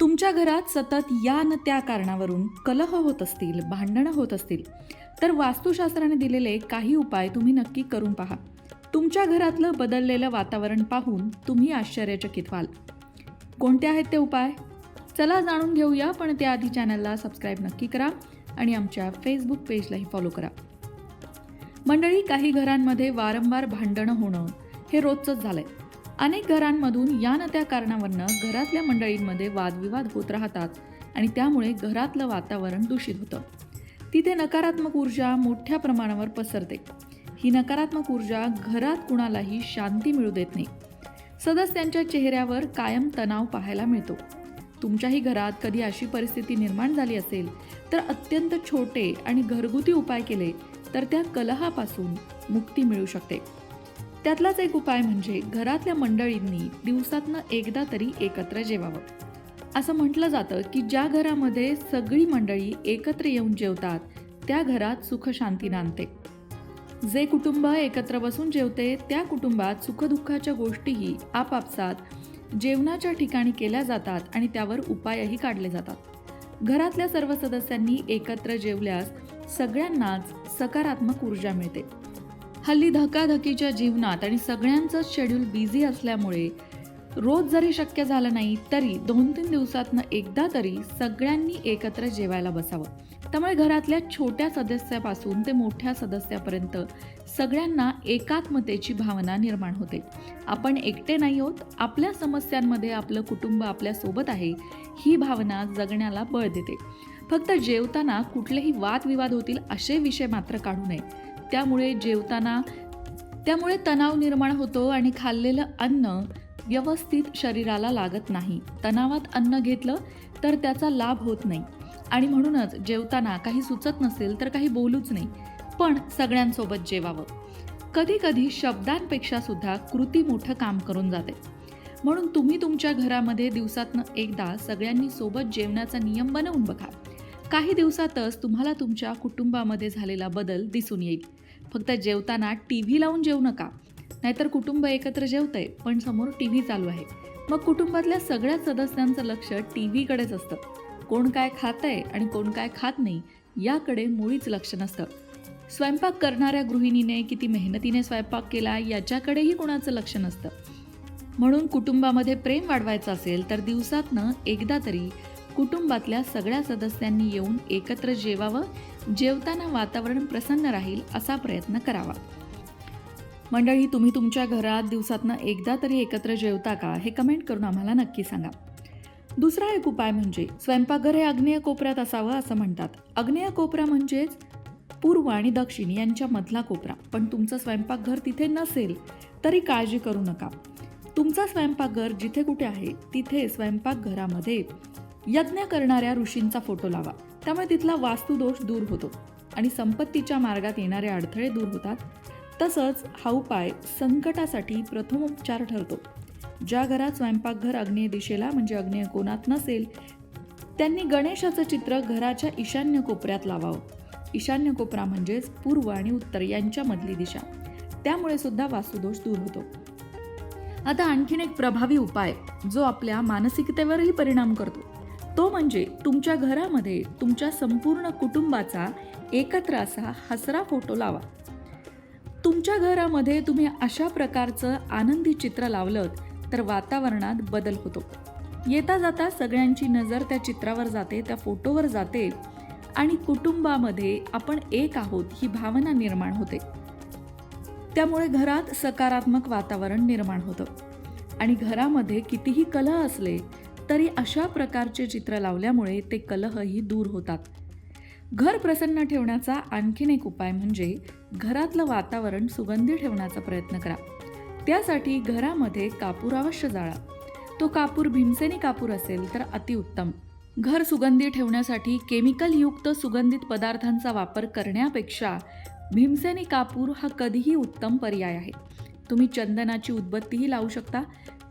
तुमच्या घरात सतत या न त्या कारणावरून कलह होत असतील भांडणं होत असतील तर वास्तुशास्त्राने दिलेले काही उपाय तुम्ही नक्की करून पहा. तुमच्या घरातलं बदललेलं वातावरण पाहून तुम्ही आश्चर्यचकित व्हाल. कोणते आहेत ते उपाय? चला जाणून घेऊया पण त्याआधी चॅनलला सबस्क्राईब नक्की करा आणि आमच्या फेसबुक पेजलाही फॉलो करा. मंडळी काही घरांमध्ये वारंवार भांडणं होणं हे रोजचंच झालंय. अनेक घरांमधून या न त्या कारणावरनं घरातल्या मंडळींमध्ये वादविवाद होत राहतात आणि त्यामुळे घरातलं वातावरण दूषित होतं. तिथे नकारात्मक ऊर्जा मोठ्या प्रमाणावर पसरते. ही नकारात्मक ऊर्जा घरात कुणालाही शांती मिळू देत नाही. सदस्यांच्या चेहऱ्यावर कायम तणाव पाहायला मिळतो. तुमच्याही घरात कधी अशी परिस्थिती निर्माण झाली असेल तर अत्यंत छोटे आणि घरगुती उपाय केले तर त्या कलहापासून मुक्ती मिळू शकते. त्यातलाच एक उपाय म्हणजे घरातल्या मंडळींनी दिवसातनं एकदा तरी एकत्र जेवावं. असं म्हटलं जातं की ज्या घरामध्ये सगळी मंडळी एकत्र येऊन जेवतात त्या घरात सुखशांती नांदते. जे कुटुंब एकत्र बसून जेवते त्या कुटुंबात सुखदुःखाच्या गोष्टीही आपापसात जेवणाच्या ठिकाणी केल्या जातात आणि त्यावर उपायही काढले जातात. घरातल्या सर्व सदस्यांनी एकत्र जेवल्यास सगळ्यांनाच सकारात्मक ऊर्जा मिळते. हल्ली धकाधकीच्या जीवनात आणि सगळ्यांचंच शेड्यूल बिझी असल्यामुळे रोज जरी शक्य झालं नाही तरी दोन तीन दिवसातनं एकदा तरी सगळ्यांनी एकत्र जेवायला बसावं. त्यामुळे घरातल्या छोट्या सदस्यापासून ते मोठ्या सदस्यापर्यंत सगळ्यांना एकात्मतेची भावना निर्माण होते. आपण एकटे नाही होत आपल्या समस्यांमध्ये आपलं कुटुंब आपल्यासोबत आहे ही भावना जगण्याला बळ देते. फक्त जेवताना कुठलेही वादविवाद होतील असे विषय मात्र काढू नये. त्यामुळे जेवताना त्यामुळे तणाव निर्माण होतो आणि खाल्लेलं अन्न व्यवस्थित शरीराला लागत नाही. तणावात अन्न घेतलं तर त्याचा लाभ होत नाही. आणि म्हणूनच जेवताना काही सुचत नसेल तर काही बोलूच नाही. पण सगळ्यांसोबत जेवावं. कधी कधी शब्दांपेक्षा सुद्धा कृती मोठं काम करून जाते. म्हणून तुम्ही तुमच्या घरामध्ये दिवसातनं एकदा सगळ्यांनी सोबत जेवणाचा नियम बनवून बघा. काही दिवसातच तुम्हाला तुमच्या कुटुंबामध्ये झालेला बदल दिसून येईल. फक्त जेवताना टी व्ही लावून जेवू नका. नाहीतर कुटुंब एकत्र जेवतंय पण समोर टी व्ही चालू आहे. मग कुटुंबातल्या सगळ्याच सदस्यांचं लक्ष टी व्हीकडेच असतं. कोण काय खातंय आणि कोण काय खात नाही याकडे मुळीच लक्ष नसतं. स्वयंपाक करणाऱ्या गृहिणीने किती मेहनतीने स्वयंपाक केला याच्याकडेही कोणाचं लक्ष नसतं. म्हणून कुटुंबामध्ये प्रेम वाढवायचं असेल तर दिवसातनं एकदा तरी कुटुंबातल्या सगळ्या सदस्यांनी येऊन एकत्र जेवावं जेवताना वातावरण प्रसन्न राहील असा प्रयत्न करावा. मंडळी तुम्ही तुमच्या घरात दिवसातनं एकदा तरी एकत्र जेवता का हे कमेंट करून आम्हाला नक्की सांगा. दुसरा एक उपाय म्हणजे स्वयंपाकघर हे आग्नेय कोपऱ्यात असावं असं म्हणतात. आग्नेय कोपरा म्हणजेच पूर्व आणि दक्षिण यांच्या मधला कोपरा. पण तुमचं स्वयंपाकघर तिथे नसेल तरी काळजी करू नका. तुमचं स्वयंपाकघर जिथे कुठे आहे तिथे स्वयंपाकघरामध्ये यज्ञ करणाऱ्या ऋषींचा फोटो लावा. त्यामुळे तिथला वास्तुदोष दूर होतो आणि संपत्तीच्या मार्गात येणारे अडथळे दूर होतात. तसंच हा उपाय संकटासाठी प्रथमोपचार ठरतो. ज्या घरात स्वयंपाकघर अग्नेय दिशेला म्हणजे अग्नेय कोणात नसेल त्यांनी गणेशाचं चित्र घराच्या ईशान्य कोपऱ्यात लावावं. ईशान्य कोपरा म्हणजेच पूर्व आणि उत्तर यांच्यामधली दिशा. त्यामुळे सुद्धा वास्तुदोष दूर होतो. आता आणखीन एक प्रभावी उपाय जो आपल्या मानसिकतेवरही परिणाम करतो. तो म्हणजे तुमच्या घरामध्ये तुमच्या संपूर्ण कुटुंबाचा एकत्र असा हसरा फोटो लावा. तुमच्या घरामध्ये तुम्ही अशा प्रकारचं आनंदी चित्र लावलं तर वातावरणात बदल होतो. येता जाता सगळ्यांची नजर त्या चित्रावर जाते त्या फोटोवर जाते आणि कुटुंबामध्ये आपण एक आहोत ही भावना निर्माण होते. त्यामुळे घरात सकारात्मक वातावरण निर्माण होतं. आणि घरामध्ये कितीही कलह असले तरी अशा प्रकारचे चित्र लावल्यामुळे ते कलहही दूर होतात. घर प्रसन्न ठेवण्याचा आणखीन एक उपाय म्हणजे घरातलं वातावरण सुगंधी ठेवण्याचा प्रयत्न करा. त्यासाठी घरामध्ये कापूर अवश्य जाळा. तो कापूर भीमसेनी कापूर असेल तर अतिउत्तम घर सुगंधी ठेवण्यासाठी केमिकलयुक्त सुगंधित पदार्थांचा वापर करण्यापेक्षा भीमसेनी कापूर हा कधीही उत्तम पर्याय आहे. तुम्ही चंदनाची उदबत्तीही लावू शकता.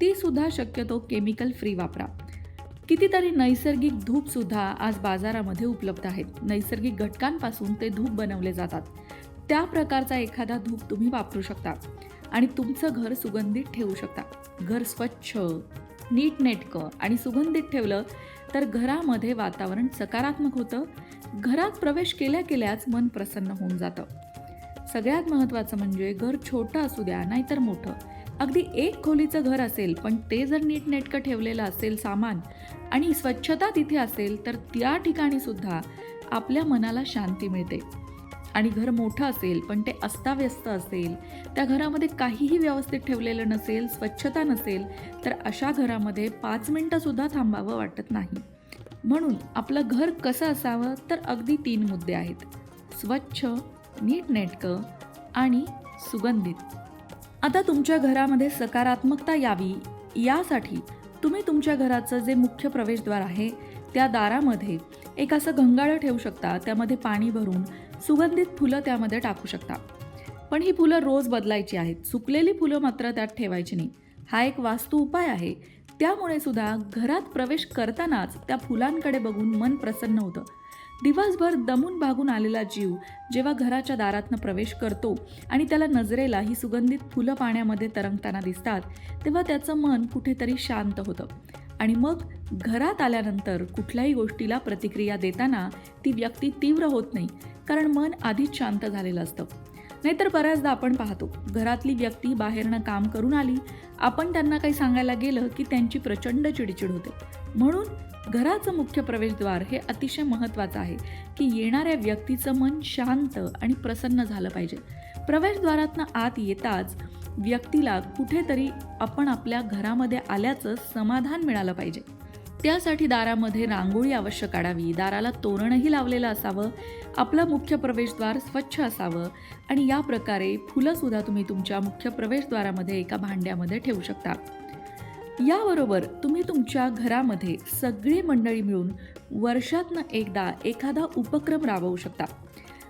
ती सुद्धा शक्यतो केमिकल फ्री वापरा. कितीतरी नैसर्गिक धूपसुद्धा आज बाजारामध्ये उपलब्ध आहेत. नैसर्गिक घटकांपासून ते धूप बनवले जातात. त्या प्रकारचा एखादा धूप तुम्ही वापरू शकता आणि तुमचं घर सुगंधित ठेवू शकता. घर स्वच्छ नीटनेटकं आणि सुगंधित ठेवलं तर घरामध्ये वातावरण सकारात्मक होतं. घरात प्रवेश केल्या केल्याच मन प्रसन्न होऊन जातं. सगळ्यात महत्त्वाचं म्हणजे घर छोटं असू द्या नाहीतर मोठं. अगदी एक खोलीचं घर असेल पण ते जर नीटनेटकं ठेवलेलं असेल सामान आणि स्वच्छता तिथे असेल तर त्या ठिकाणी सुद्धा आपल्या मनाला शांती मिळते. आणि घर मोठं असेल पण ते अस्ताव्यस्त असेल त्या घरामध्ये काहीही व्यवस्थित ठेवलेलं नसेल स्वच्छता नसेल तर अशा घरामध्ये पाच मिनटंसुद्धा थांबावं वाटत नाही. म्हणून आपलं घर कसं असावं तर अगदी तीन मुद्दे आहेत. स्वच्छ नीटनेटकं आणि सुगंधित. आता तुमच्या घरामध्ये सकारात्मकता यावी यासाठी तुम्ही तुमच्या घराचं जे मुख्य प्रवेशद्वार आहे त्या दारामध्ये एक असं घंगाळं ठेवू शकता त्यामध्ये पाणी भरून सुगंधित फुलं त्यामध्ये टाकू शकता. पण ही फुलं रोज बदलायची आहेत सुकलेली फुलं मात्र त्यात ठेवायची नाही. हा एक वास्तू उपाय आहे. त्यामुळे सुद्धा घरात प्रवेश करतानाच त्या फुलांकडे बघून मन प्रसन्न होतं. दिवसभर दमून भागून आलेला जीव जेव्हा घराच्या दारातनं प्रवेश करतो आणि त्याला नजरेला ही सुगंधित फुलं पाण्यामध्ये तरंगताना दिसतात तेव्हा त्याचं मन कुठेतरी शांत होतं. आणि मग घरात आल्यानंतर कुठल्याही गोष्टीला प्रतिक्रिया देताना ती व्यक्ती तीव्र होत नाही कारण मन आधीच शांत झालेलं असतं. नाहीतर बऱ्याचदा आपण पाहतो घरातली व्यक्ती बाहेरनं काम करून आली आपण त्यांना काही सांगायला गेलं की त्यांची प्रचंड चिडचिड होते. म्हणून घराचं मुख्य प्रवेशद्वार हे अतिशय महत्त्वाचं आहे की येणाऱ्या व्यक्तीचं मन शांत आणि प्रसन्न झालं पाहिजे. प्रवेशद्वारातनं आत येताच व्यक्तीला कुठेतरी आपण आपल्या घरामध्ये आल्याचं समाधान मिळालं पाहिजे. त्यासाठी दारामध्ये रांगोळी अवश्य काढावी दाराला तोरणही लावलेलं असावं आपलं मुख्य प्रवेशद्वार स्वच्छ असावं आणि या प्रकारे फुलंसुद्धा तुम्ही तुमच्या मुख्य प्रवेशद्वारामध्ये एका भांड्यामध्ये ठेवू शकता. याबरोबर तुम्ही तुमच्या घरामध्ये सगळी मंडळी मिळून वर्षातनं एकदा एखादा उपक्रम राबवू शकता.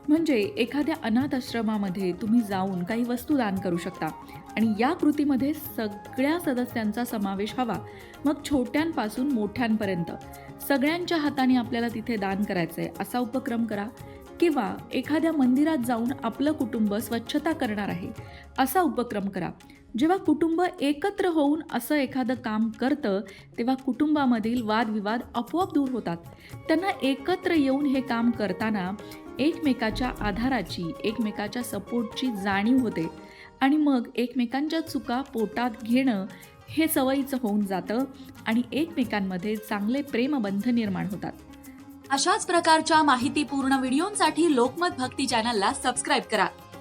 म्हणजे एखाद्या अनाथ आश्रमामध्ये तुम्ही जाऊन काही वस्तू दान करू शकता. आणि या कृतीमध्ये सगळ्या सदस्यांचा समावेश हवा. मग छोट्यांपासून मोठ्यांपर्यंत. सगळ्यांच्या हाताने आपल्याला तिथे दान करायचं आहे असा उपक्रम करा. किंवा एखाद्या मंदिरात जाऊन आपलं कुटुंब स्वच्छता करणार आहे असा उपक्रम करा. जेव्हा कुटुंब एकत्र होऊन असं एखादं काम करतं तेव्हा कुटुंबामधील वादविवाद आपोआप दूर होतात. त्यांना एकत्र येऊन हे काम करताना एकमेकाच्या आधाराची एकमेकाच्या सपोर्टची जाणीव होते. आणि मग एकमेकांच्या चुका पोटात घेणं हे सवयीचं होऊन जातं आणि एकमेकांमध्ये चांगले प्रेमबंध निर्माण होतात. अशाच प्रकारच्या माहितीपूर्ण व्हिडिओंसाठी लोकमत भक्ती चॅनलला सबस्क्राईब करा.